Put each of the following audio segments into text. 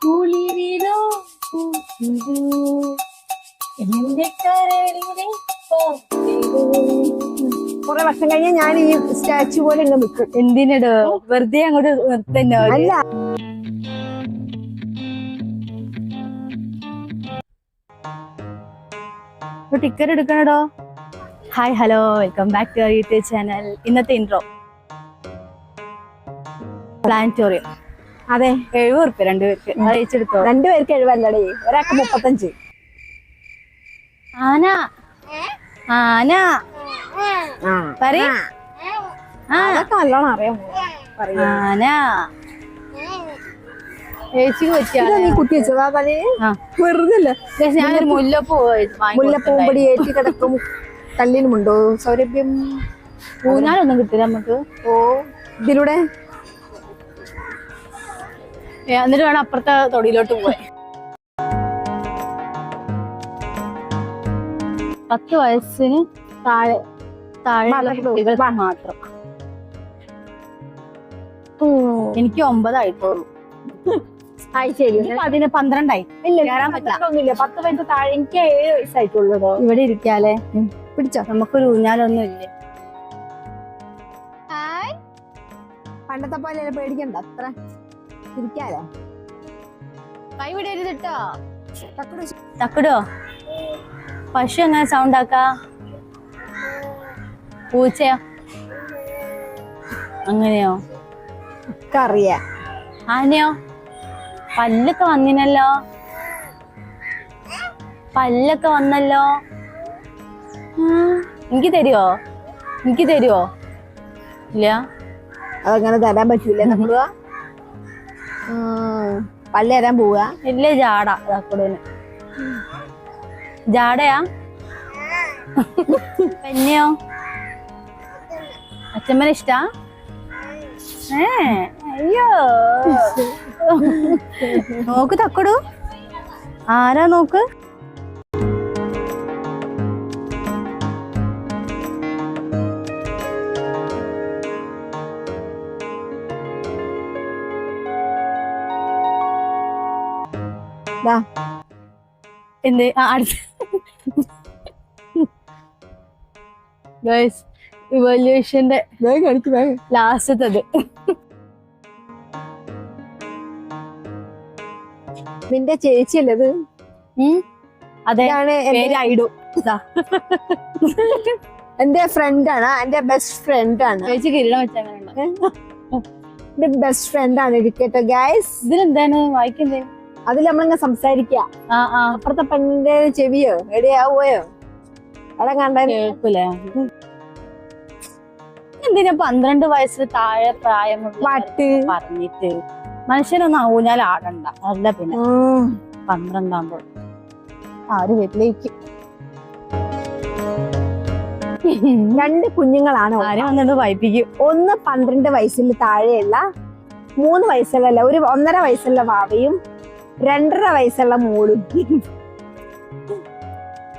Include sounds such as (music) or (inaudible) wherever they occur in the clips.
കുളിരിലോ പൂത്തിരോ, എന്റെ കരളിലെ പാട്ടിലോ. കുറെ വർഷം കഴിഞ്ഞാൽ ഞാൻ ഈ സ്റ്റാച്ചു പോലെ ഇങ്ങനെ നിൽക്കും. എന്തിനടോ? വെറുതെ അങ്ങോട്ട് നിർത്തന്നോ അല്ല. Ticket എടുക്കണടോ? Hi hello welcome back to YouTube channel ഇന്നത്തെ ഇൻട്രോ പ്ലാനറ്റോറിയം അതെ. എഴുപത് ഉറുപ്പ്യ രണ്ടുപേർക്ക് അയച്ചെടുത്തോ? രണ്ടുപേർക്ക് എഴുപല്ലടേ ഒരാൾക്ക് മുപ്പത്തഞ്ച്. ആന. ആന. പറയ്. ആ. അതൊക്കെ നല്ലോണം അറിയാം. ആന. ചേച്ചിക്ക് പറ്റിയ നീ കുത്തി വെച്ചതാ തലേ. ആ. വെറുതെ ഞാനൊരു മുല്ലപ്പൂ മുല്ലപ്പൂമ്പടി ഏറ്റി കിടക്കും. കല്ലിനുമുണ്ടോ സൗരഭ്യം. ഊഞ്ഞാലൊന്നും കിട്ടില്ല നമുക്ക്. ഓ. ഇതിലൂടെ എന്നിട്ട് വേണം അപ്പുറത്തെ തൊടിയിലോട്ട് പോയി പത്ത് വയസ്സിന് താഴെ താഴെ മാത്രം. കുട്ടികൾക്ക് മാത്രം. എനിക്ക് ഒമ്പതായിട്ടുള്ളൂ. അതിന് പന്ത്രണ്ടായി. ഇല്ല പത്ത് വയസ്സ് താഴെ. എനിക്ക് ഏഴ് വയസ്സായിട്ടുള്ളൂ ഇവിടെ ഇരിക്കാലേ പിടിച്ചോ. നമുക്കൊരു ഊഞ്ഞാലൊന്നും ഇല്ല? പണ്ടത്തെ പോലെ പേടിക്കണ്ട. അത്ര. ഇരിക്കാലോ? കൈ വിടരുതിട്ടോ തക്കട് തക്കടോ? പശു എങ്ങനെ സൗണ്ട് ആക്കാ? പൂച്ചയോ? അങ്ങനെയോ? അറിയാ ആനയോ? പല്ലൊക്കെ വന്നിനല്ലോ? പല്ലൊക്കെ വന്നല്ലോ? എനിക്ക് തരുവോ? എനിക്ക് തരുവോ? ഇല്ല. അതങ്ങനെ തരാൻ പറ്റൂല? നമ്മൾ പല്ല് തരാൻ പോവുക ഇല്ല ജാട തക്കടൂന് ജാടയാ? പെന്നെയോ അച്ഛമ്മനെ ഇഷ്ടാ? ഏ അയ്യോ. (laughs) നോക്ക് തക്കടു. ആരാ നോക്ക്? എന്ത്? അടുത്ത. ഇവല്യൂഷന്റെ ലാസ്റ്റത്തത്. നിന്റെ ചേച്ചിയല്ലേ അല്ലത് ഉം. അതെ ഇതാണ് എന്റെ- പേര് ഐഡു. എന്റെ ഫ്രണ്ട് ആണ് എന്റെ ബെസ്റ്റ് ഫ്രണ്ട് ആണ് ചേച്ചി കിരീടം വെച്ചാൽ എന്റെ ബെസ്റ്റ് ഫ്രണ്ട് ആണ് ഇരിക്കട്ടെ ഗൈസ്. ഇതിലെന്താണ്? വായിക്കുന്നേ അതിൽ നമ്മളിങ്ങനെ സംസാരിക്ക. അപ്പുറത്തെ പെണ്ണിന്റെ ചെവിയോ എടിയാവോയോ അവിടെ കണ്ട കേൾക്കൂലേ? എന്തിനാ പന്ത്രണ്ട് വയസ്സിൽ താഴെ പ്രായമുള്ള പാട്ട് പറഞ്ഞിട്ട്? മനുഷ്യനൊന്നും ഊഞ്ഞാൽ ആടണ്ട. അല്ല പിന്നെ. പന്ത്രണ്ടാകുമ്പോൾ ആര് വീട്ടിലേക്ക്. രണ്ട് കുഞ്ഞുങ്ങളാണ് ആരും വന്നിട്ട് വായിപ്പിക്കും? ഒന്ന് പന്ത്രണ്ട് വയസ്സിൽ താഴെയുള്ള മൂന്ന് വയസ്സുള്ള ഒരു ഒന്നര വയസ്സുള്ള വാവയും രണ്ടര വയസ്സുള്ള മോളും.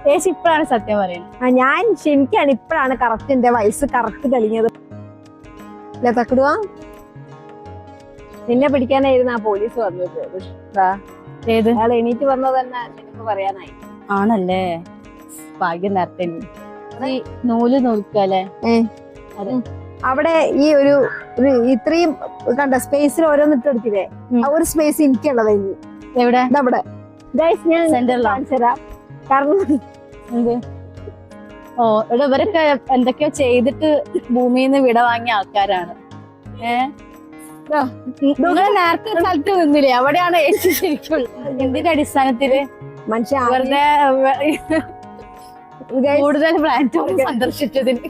ചേച്ചി ഇപ്പോഴാണ് സത്യം പറയുന്നത്. ആ ഞാൻ ക്ഷമിക്കാണ് ഇപ്പോഴാണ് കറക്റ്റ് എന്റെ വയസ്സ് കറക്റ്റ് തെളിഞ്ഞത്. അല്ലേ തക്കിടുവാ? നിന്നെ പിടിക്കാനായിരുന്നു ആ പോലീസ് വന്നത്. ഏത്? അയാൾ എണീറ്റ് വന്നത് തന്നെ നിനക്ക് പറയാനായി. ആണല്ലേ? ഭാഗ്യം നേരത്തെ. ഈ നൂൽ നൂൽക്കല്ലേ അവിടെ ഈ ഒരു ഇത്രയും കണ്ട സ്പേസിൽ ഓരോന്നിട്ട് എടുത്തില്ലേ? ഉം. ആ ഒരു സ്പേസ് എനിക്കുള്ളതായിരുന്നു എവിടെ? അവിടെ ഗൈസ് ഞാൻ കാരണം എന്ത്? ഓ ഇവിടെ ഇവരൊക്കെ എന്തൊക്കെയോ ചെയ്തിട്ട് ഭൂമിയിൽ നിന്ന് വിട വാങ്ങിയ ആൾക്കാരാണ്. ഏഹ് നേരത്തെ സ്ഥലത്ത് നിന്നില്ലേ? അവിടെയാണ് ശരിക്കും എന്തിന്റെ അടിസ്ഥാനത്തിൽ? മനുഷ്യ കൂടുതൽ പ്ലാനറ്റോറിയം സന്ദർശിച്ചതിന്.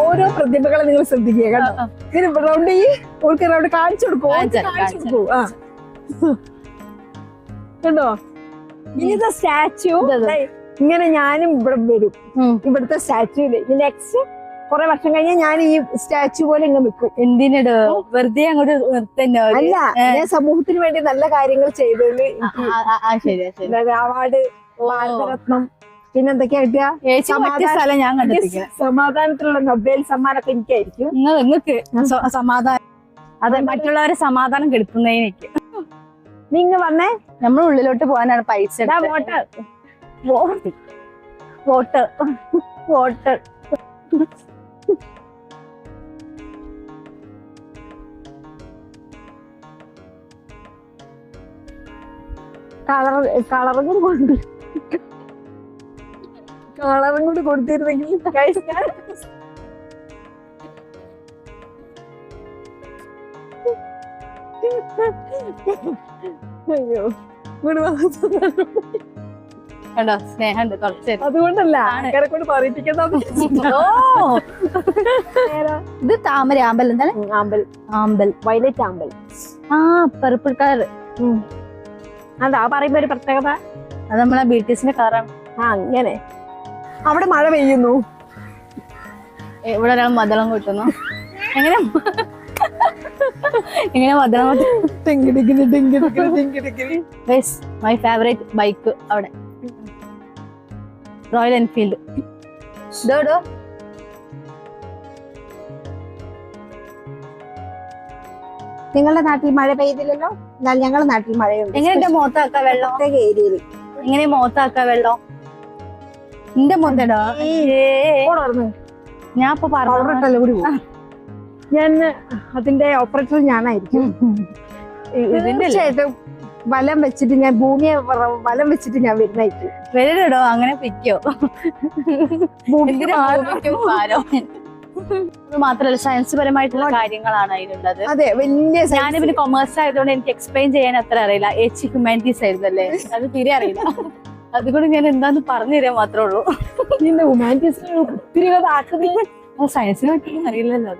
ഓരോ പ്രതിഭകളെ നിങ്ങൾ ശ്രദ്ധിക്കുക കേട്ടോ. ഇങ്ങനെ റൗണ്ട് ഈ ഓൾക്ക് റൗണ്ട് കാണിച്ചു കൊടുക്കും. കാണിച്ചു കൊടുക്കും. ആ. കണ്ടോ? ഇനിത്തെ സ്റ്റാച്ചു ഇതത്. ഇങ്ങനെ ഞാനും ഇവിടെ വരും. ഇവിടുത്തെ സ്റ്റാച്ചുവിൽ നെക്സ്റ്റ് കുറെ വർഷം കഴിഞ്ഞാൽ ഞാൻ ഈ സ്റ്റാച്ചു പോലെ ഇങ്ങനെ നിൽക്കും. എന്തിനടോ? വെറുതെ അങ്ങോട്ട് നിർത്തന്നോ അല്ല ഞാൻ സമൂഹത്തിന് വേണ്ടി നല്ല കാര്യങ്ങൾ ചെയ്തതിൽ അവാർഡ് ഭാരതരത്നം പിന്നെന്തൊക്കെയാ സമാധാനം. സ്ഥലം ഞാൻ കണ്ടെത്തിക്കുന്നത് സമാധാനത്തിലുള്ള നൊബേൽ സമ്മാനമൊക്കെ എനിക്കായിരിക്കും. നിങ്ങൾ നിങ്ങൾക്ക് സമാധാനം അതെ. മറ്റുള്ളവരെ സമാധാനം കെടുത്തുന്നതിനേക്ക് നിങ്ങ വന്നേ. നമ്മൾ ഉള്ളിലോട്ട് പോകാനാണ് പൈസ എടുത്തത്. വോട്ട്. വോട്ട്. വോട്ട്. കളർ കളറും കൊണ്ട് കളറും കൂടി കൊടുത്തിരുന്നെങ്കിൽ കഴിക്കാൻ അയ്യോ ഇവിടെ കണ്ടോ? സ്നേഹമുണ്ട് കുറച്ച്. അതുകൊണ്ടല്ല. ആൾക്കാരെ കൊണ്ട് പറയിപ്പിക്കുന്ന (laughs) ഇത് താമര ആമ്പൽ എന്താണ്? ആമ്പൽ. ആമ്പൽ. വയലറ്റ് ആമ്പൽ. ആ പർപ്പിൾ കളർ അതാ പറയുമ്പോ ഒരു പ്രത്യേകത. അത് നമ്മളെ ബിടിഎസിന്റെ കളറാണ് ആ അങ്ങനെ അവിടെ മഴ പെയ്യുന്നു. ഇവിടെ ഒരാൾ മദളം കൊട്ടുന്നു എങ്ങനെ എങ്ങനെ മദളം മൈ ഫേവറേറ്റ് ബൈക്ക് അവിടെ. റോയൽ എൻഫീൽഡ് ഇതോടോ നിങ്ങളുടെ നാട്ടിൽ മഴ പെയ്തില്ലല്ലോ? എന്നാൽ ഞങ്ങളുടെ നാട്ടിൽ മഴയുണ്ട്. എങ്ങനെ മോത്താക്ക വെള്ളം? ഏരിയയിൽ. എങ്ങനെ മോത്താക്ക വെള്ളം? എന്റെ മോത്തടോ ഞാൻ ഇപ്പൊ കൂടി ഞാൻ അതിന്റെ ഓപ്പറേറ്റർ ഞാനായിരിക്കും. തീർച്ചയായിട്ടും വലം വെച്ചിട്ട് ഞാൻ ഭൂമിയെ വലം വെച്ചിട്ട് ഞാൻ വരുന്നായിരിക്കും വരടോ അങ്ങനെ പിക്കോ മാത്രല്ല സയൻസ് പരമായിട്ടുള്ള കാര്യങ്ങളാണ് അതിലുള്ളത്. അതെ വലിയ. ഞാൻ പിന്നെ കൊമേഴ്സ് ആയതുകൊണ്ട് എനിക്ക് എക്സ്പ്ലെയിൻ ചെയ്യാൻ അത്ര അറിയില്ല. എച്ച് ഹ്യൂമാനിറ്റീസ് ആയിരുന്നല്ലേ? അത് തീരെ അറിയില്ല. അതുകൊണ്ട് ഞാൻ എന്താന്ന് പറഞ്ഞു തരാൻ മാത്രമേ ഉള്ളൂ. നിന്റെ ഹ്യൂമാനിറ്റീസിന് ഒത്തിരി ആക്കുന്നത് സയൻസിനെ പറ്റിയൊന്നും അറിയില്ലല്ലോ.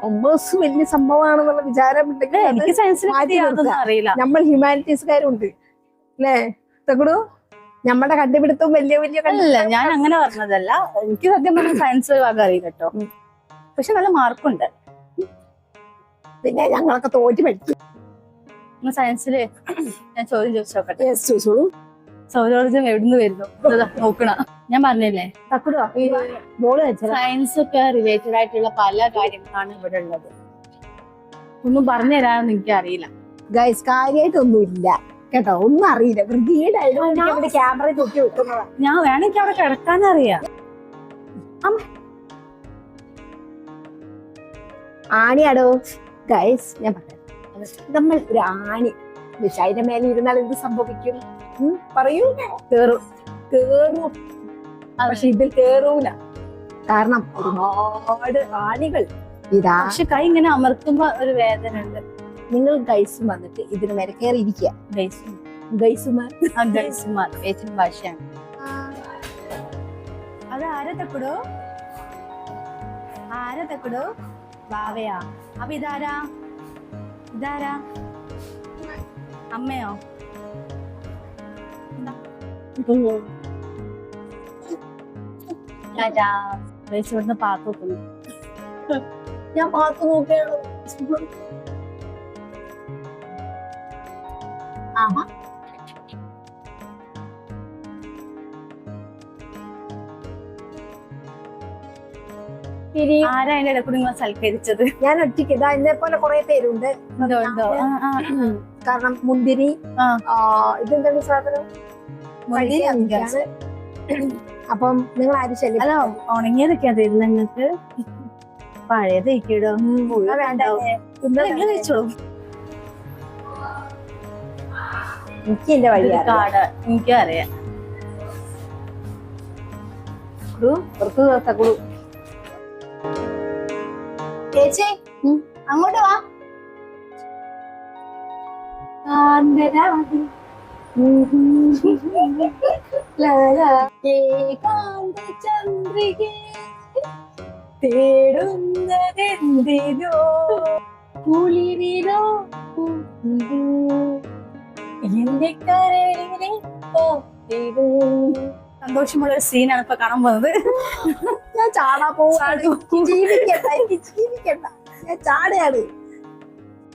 കൊമേഴ്സ് വലിയ സംഭവമാണെന്നുള്ള വിചാരം ഉണ്ടെങ്കിൽ എനിക്ക് സയൻസിനെ. അറിയില്ല. നമ്മൾ ഹ്യൂമാനിറ്റീസുകാരുണ്ട് അല്ലേ? തകുടു നമ്മുടെ കണ്ടുപിടുത്തവും വലിയ വലിയ കണ്ടില്ല അല്ല ഞാൻ അങ്ങനെ പറഞ്ഞതല്ല. എനിക്ക് സത്യം പറഞ്ഞ സയൻസ് ഭാഗം അറിയില്ല കേട്ടോ. പക്ഷെ നല്ല മാർക്കുണ്ട്. പിന്നെ ഞങ്ങളൊക്കെ തോറ്റി പഠിച്ചു സയൻസിൽ ഞാൻ ചോദ്യം Yes, ചോദിച്ചോളൂ. സൗരോർജം എവിടുന്ന് വരുന്നു? നോക്കണ. ഞാൻ പറഞ്ഞില്ലേ. സയൻസ് ഒക്കെ റിലേറ്റഡ് ആയിട്ടുള്ള പല കാര്യങ്ങളാണ് ഇവിടെ ഉള്ളത്. ഒന്നും പറഞ്ഞു തരാനൊന്നും എനിക്ക് അറിയില്ല. ഗൈസ് കാര്യമായിട്ടൊന്നും ഇല്ല കേട്ടോ ഒന്നും അറിയില്ല. വൃത്തികേടായതുകൊണ്ട് ക്യാമറ തൂക്കി വെക്കുന്നതാ. ഞാൻ വേണമെങ്കിൽ അവിടെ കിടക്കാനറിയാം ആണിയാടോ? ഗൈസ് ഞാൻ പറയാം നമ്മൾ ഒരു ആണി. പക്ഷെ അതിന്റെ മേലെ ഇരുന്നാൽ എന്ത് സംഭവിക്കും? പറയൂ. കേറും. കേറും. പക്ഷെ ഇതിൽ കേറൂല. കാരണം ഒരുപാട് ആണികൾ. ഇതാ. പക്ഷെ കൈ ഇങ്ങനെ അമർത്തുമ്പോ ഒരു വേദന ഉണ്ട് നിങ്ങൾ ഗൈസും വന്നിട്ട് ഇതിന് മേലെ കയറി ഇരിക്കുക ഗൈസുമാർ. ഗൈസുമാർ. ഏറ്റവും ഭാഷയാണ്. അത് ആരെ തക്കടോ ആരെ തക്കടോ ബാവയാ. അപ്പൊ ഇതാരാ? ഇതാരാ? അമ്മയോ? ടാറ്റാ. ഗൈസ് ഇവിടുന്ന് പാത്ത് വെക്കുന്നു ഞാൻ പാത്തു നോക്കുകയാണ്. ആഹാ. ശരി ആരാ എന്റെ ഇടയിൽ കൂടി നിങ്ങളെ സൽക്കരിച്ചത് ഞാൻ ഒറ്റയ്ക്ക് ഇതാ എന്നെ പോലെ കുറെ പേരുണ്ട് ആ, ആ, ആ. കാരണം മുന്തിരി ആ. ആ, ഇതെന്താണ് സാധനം മുന്തിരി കഴിക്കാൻ അങ്കാസ്. വേണ്ടിയാണ്. അപ്പം നിങ്ങൾ ആരും ശല്യം അല്ല ഉണങ്ങിയതൊക്കെയാ തരുന്നത് നിങ്ങൾക്ക് പഴയത് ഇക്കിടോ ആ, വേണ്ട. നിങ്ങൾ കഴിച്ചോളൂ എനിക്ക് എന്റെ വഴി അറിയാം. കാട് എനിക്കറിയാം കുടു, കുടു. ചേച്ചി അങ്ങോട്ട് വാ. ചന്ദ്രികേ സന്തോഷമുള്ള സീനാണ് ഇപ്പൊ കാണാൻ പോകുന്നത്. ഞാൻ ചാടാ പോവാണ് എനിക്ക് ജീവിക്കണ്ട എനിക്ക് ജീവിക്കണ്ട ഞാൻ ചാടയാണ്